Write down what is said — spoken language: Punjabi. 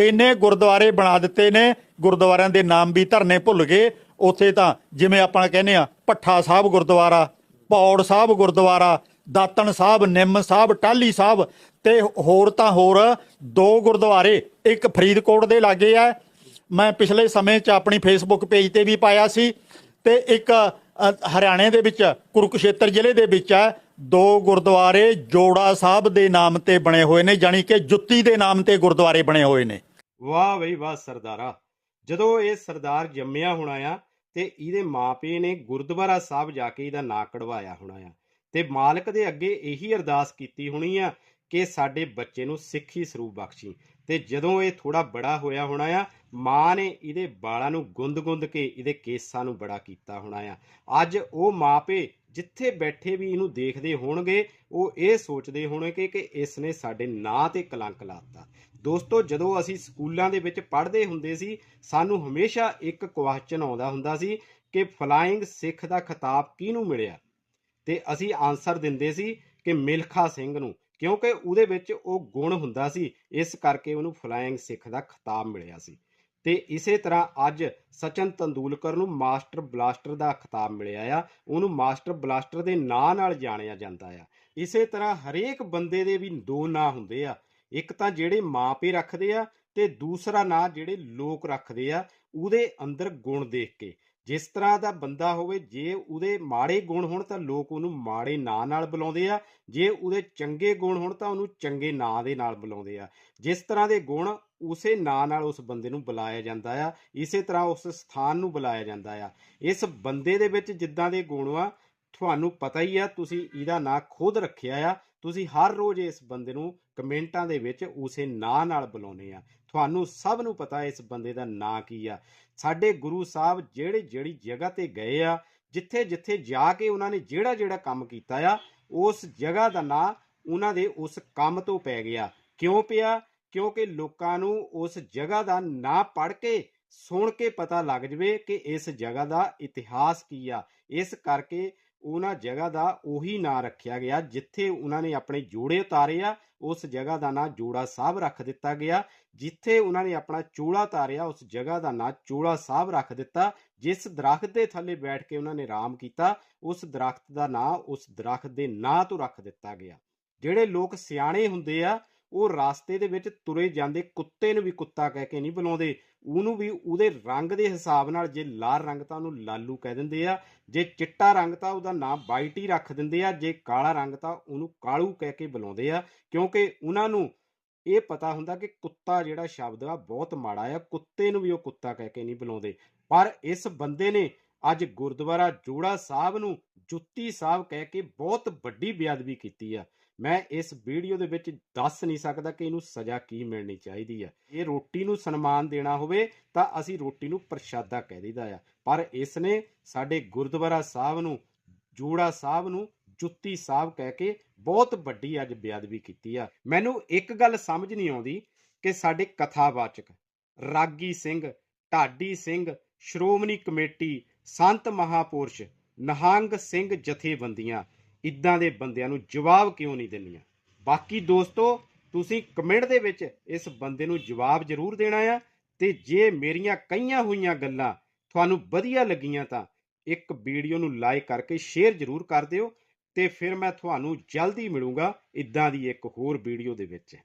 ਇੰਨੇ ਗੁਰਦੁਆਰੇ ਬਣਾ ਦਿੱਤੇ ਨੇ, ਗੁਰਦੁਆਰਿਆਂ ਦੇ ਨਾਮ ਵੀ ਧਰਨੇ ਭੁੱਲ ਗਏ। ਉੱਥੇ ਤਾਂ ਜਿਵੇਂ ਆਪਾਂ ਕਹਿੰਦੇ ਆ ਭੱਠਾ ਸਾਹਿਬ ਗੁਰਦੁਆਰਾ, ਪੌੜ ਸਾਹਿਬ ਗੁਰਦੁਆਰਾ ਦਾਤਨ ਸਾਹਿਬ, ਨਿੰਮ ਸਾਹਿਬ ਟਾਲੀ ਸਾਹਿਬ ਤੇ ਹੋਰ ਤਾਂ ਹੋਰ ਦੋ ਗੁਰਦੁਆਰੇ, ਇੱਕ ਫਰੀਦਕੋਟ ਦੇ ਲਾਗੇ ਆ। ਮੈਂ ਪਿਛਲੇ ਸਮੇਂ 'ਚ ਆਪਣੀ ਫੇਸਬੁੱਕ ਪੇਜ ਤੇ ਵੀ ਪਾਇਆ ਸੀ ਤੇ ਇੱਕ ਹਰਿਆਣੇ ਦੇ ਵਿੱਚ, ਕੁਰਕਸ਼ੇਤਰ ਜ਼ਿਲ੍ਹੇ ਦੇ ਵਿੱਚ ਹੈ ਦੋ ਗੁਰਦੁਆਰੇ ਜੋੜਾ ਸਾਹਿਬ ਦੇ ਨਾਮ ਤੇ ਬਣੇ ਹੋਏ ਨੇ, ਜਾਣੀ ਕਿ ਜੁੱਤੀ ਦੇ ਨਾਮ ਤੇ ਗੁਰਦੁਆਰੇ ਬਣੇ ਹੋਏ ਨੇ। ਵਾਹ ਬਈ ਵਾਹ ਸਰਦਾਰਾ। ਜਦੋਂ ਇਹ ਸਰਦਾਰ ਜੰਮਿਆ ਹੋਣਾ ਆ ਤੇ ਇਹਦੇ ਮਾਪੇ ਨੇ ਗੁਰਦੁਆਰਾ ਸਾਹਿਬ ਜਾ ਕੇ ਇਹਦਾ ਨਾਂ ਕਢਵਾਇਆ ਹੋਣਾ ਆ। ਤੇ ਮਾਲਕ ਦੇ ਅੱਗੇ ਇਹੀ ਅਰਦਾਸ ਕੀਤੀ ਹੋਣੀ ਆ ਕਿ ਸਾਡੇ ਬੱਚੇ ਨੂੰ ਸਿੱਖੀ ਸਰੂਪ ਬਖਸ਼ੀ। ਤੇ ਜਦੋਂ ਇਹ ਥੋੜਾ ਬੜਾ ਹੋਇਆ ਹੋਣਾ ਆ, ਮਾਂ ਨੇ ਇਹਦੇ ਵਾਲਾਂ ਨੂੰ ਗੁੰਦ-ਗੁੰਦ ਕੇ, ਇਹਦੇ ਕੇਸਾਂ ਨੂੰ ਬੜਾ ਕੀਤਾ ਹੋਣਾ ਆ। ਅੱਜ ਉਹ ਮਾਪੇ ਜਿੱਥੇ ਬੈਠੇ ਵੀ ਇਹਨੂੰ ਦੇਖਦੇ ਹੋਣਗੇ, ਉਹ ਇਹ ਸੋਚਦੇ ਹੋਣਗੇ ਕਿ ਇਸ ਨੇ ਸਾਡੇ ਨਾਂ ਤੇ ਕਲੰਕ ਲਾਤਾ ਦੋਸਤੋ, ਜਦੋਂ ਅਸੀਂ ਸਕੂਲਾਂ ਦੇ ਵਿੱਚ ਪੜ੍ਹਦੇ ਹੁੰਦੇ ਸੀ, ਸਾਨੂੰ ਹਮੇਸ਼ਾ ਇੱਕ ਕੁਐਸਚਨ ਆਉਂਦਾ ਹੁੰਦਾ ਸੀ ਕਿ ਫਲਾਇੰਗ ਸਿੱਖ ਦਾ ਖਿਤਾਬ ਕਿਹਨੂੰ ਮਿਲਿਆ? ਤੇ ਅਸੀਂ ਆਨਸਰ ਦਿੰਦੇ ਸੀ ਕਿ ਮਿਲਖਾ ਸਿੰਘ ਨੂੰ, ਕਿਉਂਕਿ ਉਹਦੇ ਵਿੱਚ ਉਹ ਗੁਣ ਹੁੰਦਾ ਸੀ। ਇਸ ਕਰਕੇ ਉਹਨੂੰ ਫਲਾਇੰਗ ਸਿੱਖ ਦਾ ਖਿਤਾਬ ਮਿਲਿਆ ਸੀ। ਤੇ ਇਸੇ ਤਰ੍ਹਾਂ ਅੱਜ ਸਚਨ ਤੰਦੂਲਕਰ ਨੂੰ ਮਾਸਟਰ ਬਲਾਸਟਰ ਦਾ ਖਿਤਾਬ ਮਿਲਿਆ ਆ। ਉਹਨੂੰ ਮਾਸਟਰ ਬਲਾਸਟਰ ਦੇ ਨਾਂ ਨਾਲ ਜਾਣਿਆ ਜਾਂਦਾ ਆ। ਇਸੇ ਤਰ੍ਹਾਂ ਹਰੇਕ ਬੰਦੇ ਦੇ ਵੀ ਦੋ ਨਾਂ ਹੁੰਦੇ ਆ। ਇੱਕ ਤਾਂ ਜਿਹੜੇ ਮਾਪੇ ਰੱਖਦੇ ਆ ਤੇ ਦੂਸਰਾ ਨਾਂ ਜਿਹੜੇ ਲੋਕ ਰੱਖਦੇ ਆ, ਉਹਦੇ ਅੰਦਰ ਗੁਣ ਦੇਖ ਕੇ। ਜਿਸ ਤਰ੍ਹਾਂ ਦਾ ਬੰਦਾ ਹੋਵੇ, ਜੇ ਉਹਦੇ ਮਾੜੇ ਗੁਣ ਹੋਣ ਤਾਂ ਲੋਕ ਉਹਨੂੰ ਮਾੜੇ ਨਾਂ ਨਾਲ ਬੁਲਾਉਂਦੇ ਆ। ਜੇ ਉਹਦੇ ਚੰਗੇ ਗੁਣ ਹੋਣ ਤਾਂ ਉਹਨੂੰ ਚੰਗੇ ਨਾਂ ਦੇ ਨਾਲ ਬੁਲਾਉਂਦੇ ਆ। ਜਿਸ ਤਰ੍ਹਾਂ ਦੇ ਗੁਣ, ਉਸੇ ਨਾਂ ਨਾਲ ਉਸ ਬੰਦੇ ਨੂੰ ਬੁਲਾਇਆ ਜਾਂਦਾ ਆ। ਇਸੇ ਤਰ੍ਹਾਂ ਉਸ ਸਥਾਨ ਨੂੰ ਬੁਲਾਇਆ ਜਾਂਦਾ ਆ। ਇਸ ਬੰਦੇ ਦੇ ਵਿੱਚ ਜਿੱਦਾਂ ਦੇ ਗੁਣ ਆ, ਤੁਹਾਨੂੰ ਪਤਾ ਹੀ ਆ, ਤੁਸੀਂ ਇਹਦਾ ਨਾਂ ਖੁਦ ਰੱਖਿਆ ਆ। ਤੁਸੀਂ ਹਰ ਰੋਜ਼ ਇਸ ਬੰਦੇ ਨੂੰ ਕਮੈਂਟਾਂ ਦੇ ਵਿੱਚ ਉਸੇ ਨਾਂ ਨਾਲ ਬੁਲਾਉਂਦੇ ਆ। ਤੁਹਾਨੂੰ ਸਭ ਨੂੰ ਪਤਾ ਇਸ ਬੰਦੇ ਦਾ ਨਾਂ ਕੀ ਆ। ਸਾਡੇ ਗੁਰੂ ਸਾਹਿਬ ਜਿਹੜੇ ਜਿਹੜੀ ਜਗ੍ਹਾ ਤੇ ਗਏ ਆ ਜਿੱਥੇ ਜਿੱਥੇ ਜਾ ਕੇ ਉਹਨਾਂ ਨੇ ਜਿਹੜਾ ਜਿਹੜਾ ਕੰਮ ਕੀਤਾ ਆ, ਉਸ ਜਗ੍ਹਾ ਦਾ ਨਾਂ ਉਹਨਾਂ ਦੇ ਉਸ ਕੰਮ ਤੋਂ ਪੈ ਗਿਆ। ਕਿਉਂ ਪਿਆ? ਕਿਉਂਕਿ ਲੋਕਾਂ ਨੂੰ ਉਸ ਜਗ੍ਹਾ ਦਾ ਨਾਂ ਪੜ੍ਹ ਕੇ, ਸੁਣ ਕੇ ਪਤਾ ਲੱਗ ਜਵੇ ਕਿ ਇਸ ਜਗ੍ਹਾ ਦਾ ਇਤਿਹਾਸ ਕੀ ਆ। ਇਸ ਕਰਕੇ ਉਹਨਾਂ ਜਗ੍ਹਾ ਦਾ ਉਹੀ ਨਾਂ ਰੱਖਿਆ ਗਿਆ, ਜਿੱਥੇ ਉਹਨਾਂ ਨੇ ਆਪਣੇ ਜੋੜੇ ਉਤਾਰੇ ਆ, ਉਸ ਜਗ੍ਹਾ ਦਾ ਨਾਂ ਜੋੜਾ ਸਾਹਿਬ ਰੱਖ ਦਿੱਤਾ ਗਿਆ, ਜਿੱਥੇ ਉਹਨਾਂ ਨੇ ਆਪਣਾ ਚੋਲਾ ਉਤਾਰਿਆ, ਉਸ ਜਗ੍ਹਾ ਦਾ ਨਾਂ ਚੋਲਾ ਸਾਹਿਬ ਰੱਖ ਦਿੱਤਾ, ਜਿਸ ਦਰਖਤ ਦੇ ਥੱਲੇ ਬੈਠ ਕੇ ਉਹਨਾਂ ਨੇ ਆਰਾਮ ਕੀਤਾ, ਉਸ ਦਰਖਤ ਦਾ ਨਾਂ ਉਸ ਦਰਖਤ ਦੇ ਨਾਂ ਤੋਂ ਰੱਖ ਦਿੱਤਾ ਗਿਆ। ਜਿਹੜੇ ਲੋਕ ਸਿਆਣੇ ਹੁੰਦੇ ਆ ਉਹ ਰਾਸਤੇ ਦੇ ਵਿੱਚ ਤੁਰੇ ਜਾਂਦੇ ਕੁੱਤੇ ਨੂੰ ਵੀ ਕੁੱਤਾ ਕਹਿ ਕੇ ਨਹੀਂ ਬੁਲਾਉਂਦੇ। ਉਹਨੂੰ ਵੀ ਉਹਦੇ ਰੰਗ ਦੇ ਹਿਸਾਬ ਨਾਲ ਜੇ ਲਾਲ ਰੰਗ ਤਾਂ ਉਹਨੂੰ ਲਾਲੂ ਕਹਿ ਦਿੰਦੇ ਆ, ਜੇ ਚਿੱਟਾ ਰੰਗ ਤਾਂ ਉਹਦਾ ਨਾਮ ਵਾਈਟ ਹੀ ਰੱਖ ਦਿੰਦੇ ਆ, ਜੇ ਕਾਲਾ ਰੰਗ ਤਾਂ ਉਹਨੂੰ ਕਾਲੂ ਕਹਿ ਕੇ ਬੁਲਾਉਂਦੇ ਆ। ਕਿਉਂਕਿ ਉਹਨਾਂ ਨੂੰ ਇਹ ਪਤਾ ਹੁੰਦਾ ਕਿ ਕੁੱਤਾ ਜਿਹੜਾ ਸ਼ਬਦ ਆ ਬਹੁਤ ਮਾੜਾ ਆ, ਕੁੱਤੇ ਨੂੰ ਵੀ ਉਹ ਕੁੱਤਾ ਕਹਿ ਕੇ ਨਹੀਂ ਬੁਲਾਉਂਦੇ। ਪਰ ਇਸ ਬੰਦੇ ਨੇ ਅੱਜ ਗੁਰਦੁਆਰਾ ਜੋੜਾ ਸਾਹਿਬ ਨੂੰ ਜੁੱਤੀ ਸਾਹਿਬ ਕਹਿ ਕੇ ਬਹੁਤ ਵੱਡੀ ਬੇਅਦਬੀ ਕੀਤੀ ਆ। ਮੈਂ ਇਸ ਵੀਡੀਓ ਦੇ ਵਿੱਚ ਦੱਸ ਨਹੀਂ ਸਕਦਾ ਕਿ ਇਹਨੂੰ ਸਜ਼ਾ ਕੀ ਮਿਲਣੀ ਚਾਹੀਦੀ ਹੈ ਇਹ ਰੋਟੀ ਨੂੰ ਸਨਮਾਨ ਦੇਣਾ ਹੋਵੇ ਤਾਂ ਅਸੀਂ ਰੋਟੀ ਨੂੰ ਪ੍ਰਸ਼ਾਦਾ ਕਹਿ ਦਈਦਾ ਆ। ਪਰ ਇਸ ਨੇ ਸਾਡੇ ਗੁਰਦੁਆਰਾ ਸਾਹਿਬ ਨੂੰ, ਜੋੜਾ ਸਾਹਿਬ ਨੂੰ, ਜੁੱਤੀ ਸਾਹਿਬ ਕਹਿ ਕੇ ਬਹੁਤ ਵੱਡੀ ਅੱਜ ਬੇਅਦਬੀ ਕੀਤੀ ਆ। ਮੈਨੂੰ ਇੱਕ ਗੱਲ ਸਮਝ ਨਹੀਂ ਆਉਂਦੀ ਕਿ ਸਾਡੇ ਕਥਾਵਾਚਕ ਰਾਗੀ ਸਿੰਘ, ਢਾਡੀ ਸਿੰਘ, ਸ਼੍ਰੋਮਣੀ ਕਮੇਟੀ, ਸੰਤ ਮਹਾਪੁਰਸ਼, ਨਹੰਗ ਸਿੰਘ ਜਥੇਬੰਦੀਆਂ ਇਦਾਂ ਦੇ ਬੰਦਿਆਂ ਨੂੰ ਜਵਾਬ ਕਿਉਂ ਨਹੀਂ ਦਿੰਦੀਆਂ ਬਾਕੀ ਦੋਸਤੋ, ਤੁਸੀਂ ਕਮੈਂਟ ਦੇ ਵਿੱਚ ਇਸ ਬੰਦੇ ਨੂੰ ਜਵਾਬ ਜ਼ਰੂਰ ਦੇਣਾ ਆ ਤੇ ਜੇ ਮੇਰੀਆਂ ਕਈਆਂ ਹੋਈਆਂ ਗੱਲਾਂ ਤੁਹਾਨੂੰ ਵਧੀਆ ਲੱਗੀਆਂ ਤਾਂ ਇੱਕ ਵੀਡੀਓ ਨੂੰ ਲਾਈਕ ਕਰਕੇ ਸ਼ੇਅਰ ਜ਼ਰੂਰ ਕਰ ਦਿਓ ਤੇ ਫਿਰ ਮੈਂ ਤੁਹਾਨੂੰ ਜਲਦੀ ਮਿਲੂੰਗਾ ਇਦਾਂ ਦੀ ਇੱਕ ਹੋਰ ਵੀਡੀਓ ਦੇ ਵਿੱਚ।